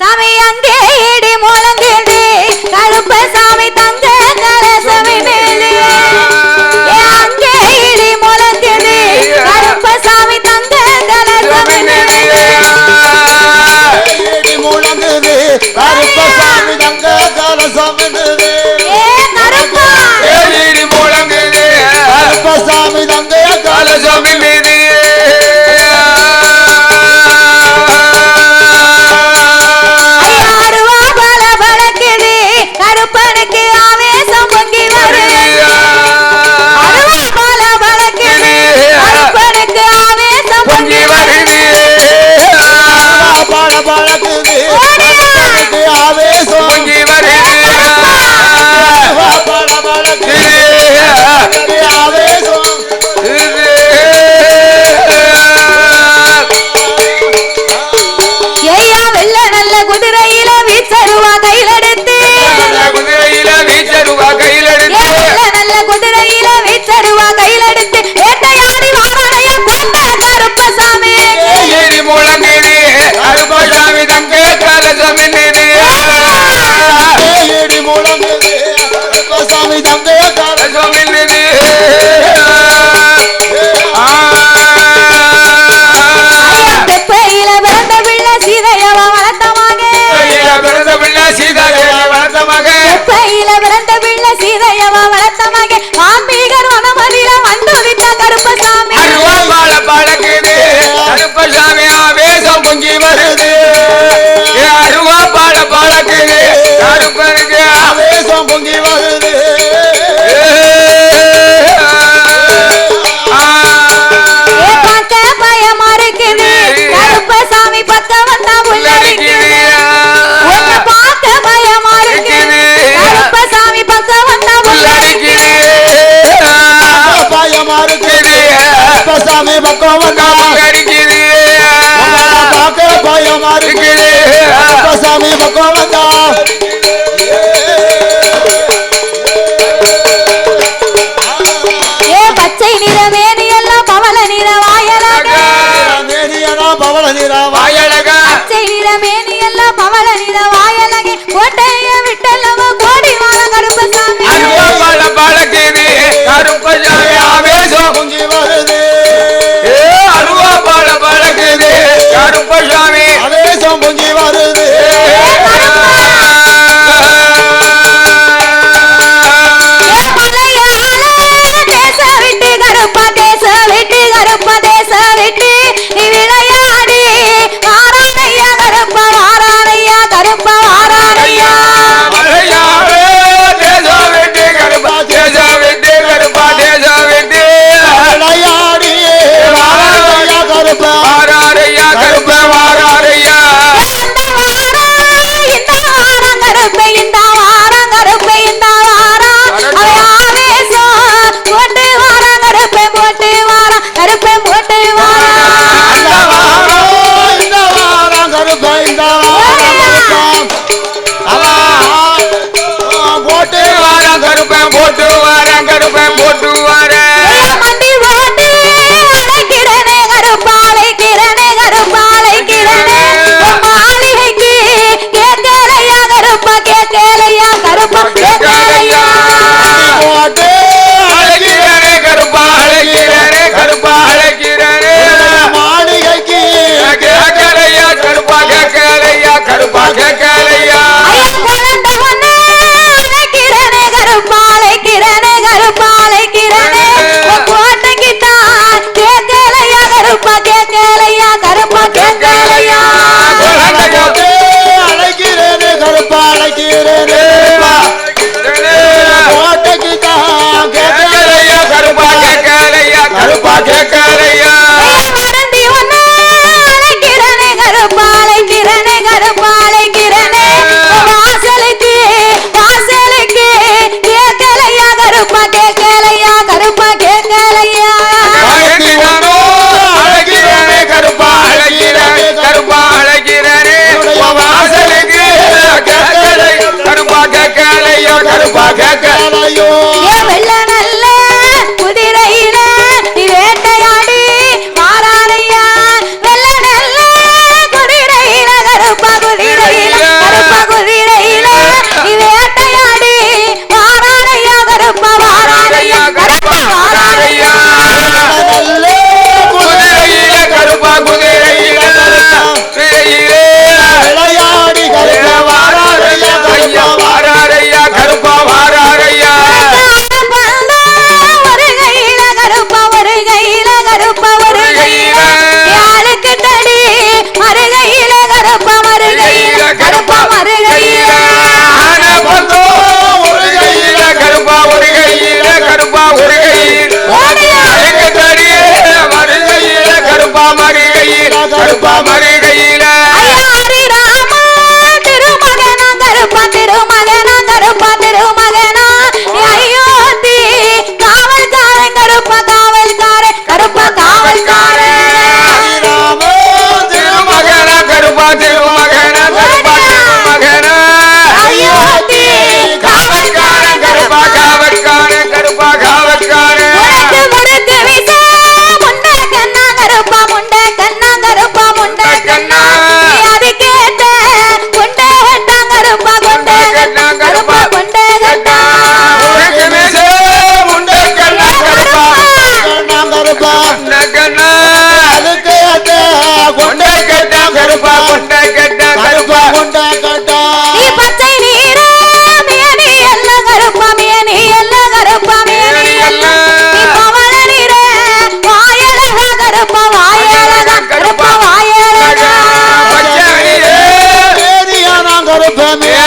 சாமி அங்கு பயமா இருக்குது சாமி பக்கம் வந்தா. பவள பச்சை நிற மேனி எல்லாம் பவள இருந்தா மறிகையில் கருப்பா கொண்டை கட்டா கருப்பா கொண்டை கட்டா கருப்பா. கொண்டை கட்டா. நீ பச்சை நீரே மேனி எல்ல கருப்பா மேனி எல்ல கருப்பா மேனி எல்ல நீ பவள நீரே வாயலக கருப்பா. வாயலக கருப்பா வாயலக பச்சை நீரே. மேனி ஆனா கருப்பா மேனி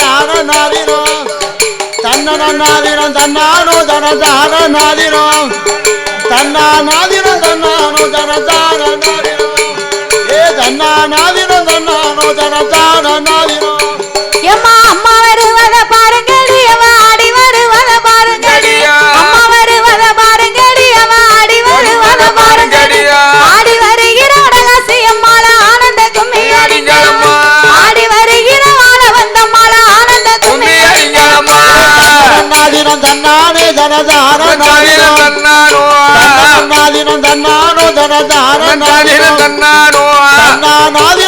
ದಾನ ನಾದಿರೋ ತನ್ನ ನಾದಿರೋ ತನ್ನಾನು ದನ ದಾನ ನಾದಿರೋ ತನ್ನ ನಾದಿರೋ ತನ್ನಾನು ದನ ದಾನ ನಾದಿರೋ ಏ ತನ್ನ ನಾದಿರೋ ತನ್ನಾನು ದನ ದಾನ దినం దన్నానే ధనధార దన్నాను దన్నా దినం దన్నాను ధనధార దన్నాను. దన్నాను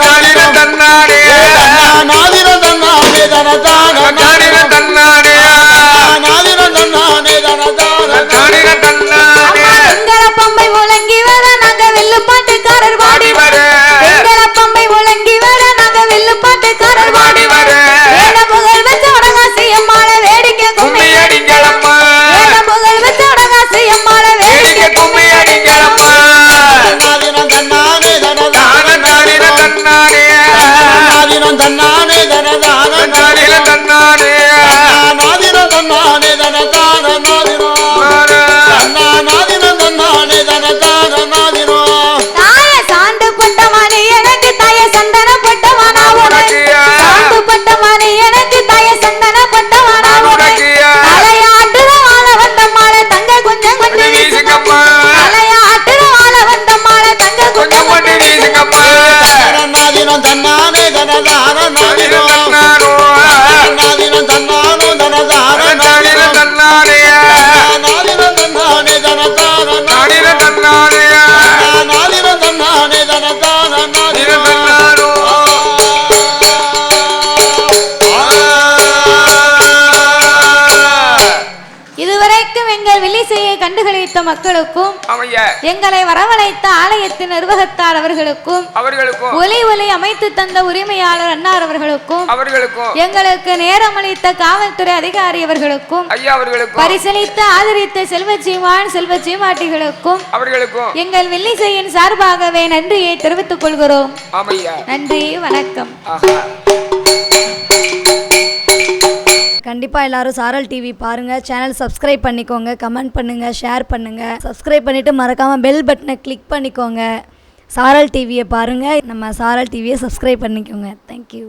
நானே மக்களுக்கும் எங்களை வரவழைத்த ஆலயத்தின் நிர்வாகத்தார் அவர்களுக்கும் அவர்களுக்கும் ஒலி ஒலி அமைத்து தந்த உரிமையாளர் அன்னார் அவர்களுக்கும் அவர்களுக்கும் எங்களுக்கு நேரம் அளித்த காவல்துறை அதிகாரி அவர்களுக்கும் பரிசீலித்து ஆதரித்த செல்வ ஜீவான் செல்வ ஜீமாட்டிகளுக்கும் அவர்களுக்கும் எங்கள் வில்லிசையின் சார்பாகவே நன்றியை தெரிவித்துக் கொள்கிறோம். நன்றி வணக்கம். கண்டிப்பாக எல்லாரும் சாரல் டிவி பாருங்கள் சேனல் சப்ஸ்கிரைப் பண்ணிக்கோங்க. கமெண்ட் பண்ணுங்கள் ஷேர் பண்ணுங்கள் சப்ஸ்கிரைப் பண்ணிவிட்டு மறக்காமல் பெல் பட்டனை கிளிக் பண்ணிக்கோங்க. சாரல் டிவியை பாருங்கள் நம்ம சாரல் டிவியை சப்ஸ்கிரைப் பண்ணிக்கோங்க. தேங்க்யூ